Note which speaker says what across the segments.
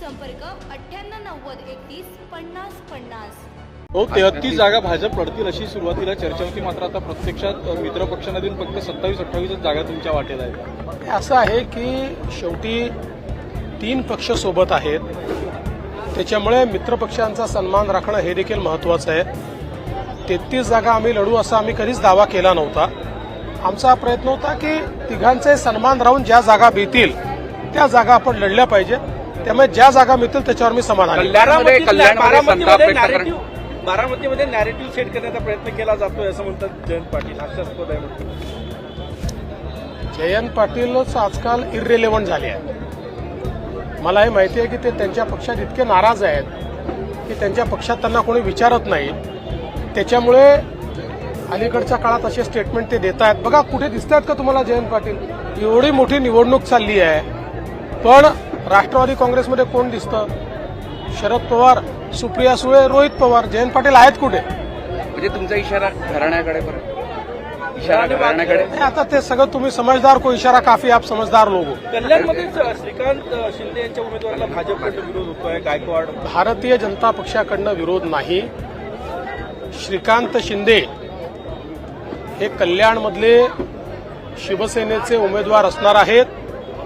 Speaker 1: संपर्क अठ्ठ्याण्णव नव्वद एकतीस पन्नास पन्नास.
Speaker 2: हो तेहतीस जागा भाजप लढतील अशी सुरुवातीला चर्चा होती. मात्र आता प्रत्यक्षात मित्र पक्षांना देऊन फक्त सत्तावीस अठ्ठावीसच जागा तुमच्या वाटेला आहेत.
Speaker 3: असं आहे की शेवटी तीन पक्ष सोबत आहेत. त्याच्यामुळे मित्रपक्षांचा सन्मान राखणं हे देखील महत्वाचं आहे. तेहतीस जागा आम्ही लढू असा आम्ही कधीच दावा केला नव्हता. आमचा प्रयत्न होता की तिघांचे सन्मान राहून ज्या जागा मिळतील त्या जागा आपण लढल्या पाहिजे त्यामुळे ज्या जागा मिळतील त्याच्यावर मी समाधान
Speaker 4: बारामतीमध्ये नॅरेटिव्ह सेट करण्याचा प्रयत्न केला जातोय असं म्हणतात जयंत पाटील हास्यास्पद आहे
Speaker 3: जयंत पाटीलच आजकाल इर्रेलेव्हंट झाले आहे मला हे माहिती आहे की ते त्यांच्या पक्षात इतके नाराज आहेत की त्यांच्या पक्षात त्यांना कोणी विचारत नाही. त्याच्यामुळे अलीकडच्या काळात असे स्टेटमेंट ते देत आहेत. बघा कुठे दिसत आहेत का तुम्हाला जयंत पाटील? एवढी मोठी निवडणूक चालली आहे. पण राष्ट्रवादी काँग्रेसमध्ये कोण दिसतं? शरद पवार सुप्रिया सुळे रोहित पवार जयंत पाटील आहेत कुठे?
Speaker 5: म्हणजे तुमचा इशारा घराण्याकडे इशारा घराण्याकडे.
Speaker 3: आता ते सगळं तुम्ही समजदार को इशारा काफी आप समजदार लोग हो
Speaker 4: कल्याणमध्येच श्रीकांत शिंदे यांच्या उमेदवाराला भाजपकडनं विरोध होतोय गायकवाड.
Speaker 3: भारतीय जनता पक्षाकडनं विरोध नाही. श्रीकांत शिंदे हे कल्याणमधले शिवसेनेचे उमेदवार असणार आहेत.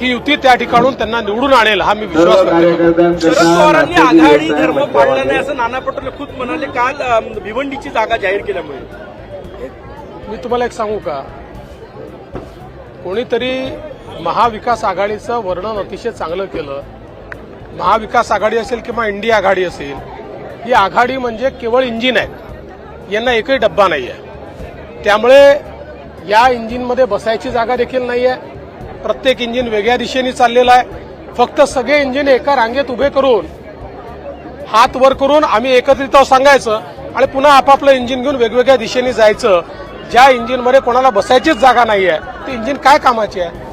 Speaker 3: ही युती त्या ठिकाणून त्यांना निवडून आणेल हा मी विश्वास
Speaker 4: शरद पवारांनी आघाडी धर्म पाळला नाही असं नाना पटोले खुद म्हणाले काल भिवंडीची जागा जाहीर केल्यामुळे.
Speaker 3: मी तुम्हाला एक सांगू का? कोणीतरी महाविकास आघाडीचं वर्णन अतिशय चांगलं केलं. महाविकास आघाडी असेल किंवा इंडिया आघाडी असेल ही आघाडी म्हणजे केवळ इंजिन आहे यांना एकही डब्बा नाही आहे त्यामुळे या इंजिनमध्ये बसायची जागा देखील नाही आहे प्रत्येक इंजिन वेगळ्या दिशेने चाललेलं आहे. फक्त सगळे इंजिन एका रांगेत उभे करून हात वर करून आम्ही एकत्रित सांगायचं आणि पुन्हा आपापलं इंजिन घेऊन वेगवेगळ्या दिशेने जायचं. ज्या इंजिनमध्ये कोणाला बसायचीच जागा नाही आहे ते इंजिन काय कामाची आहे?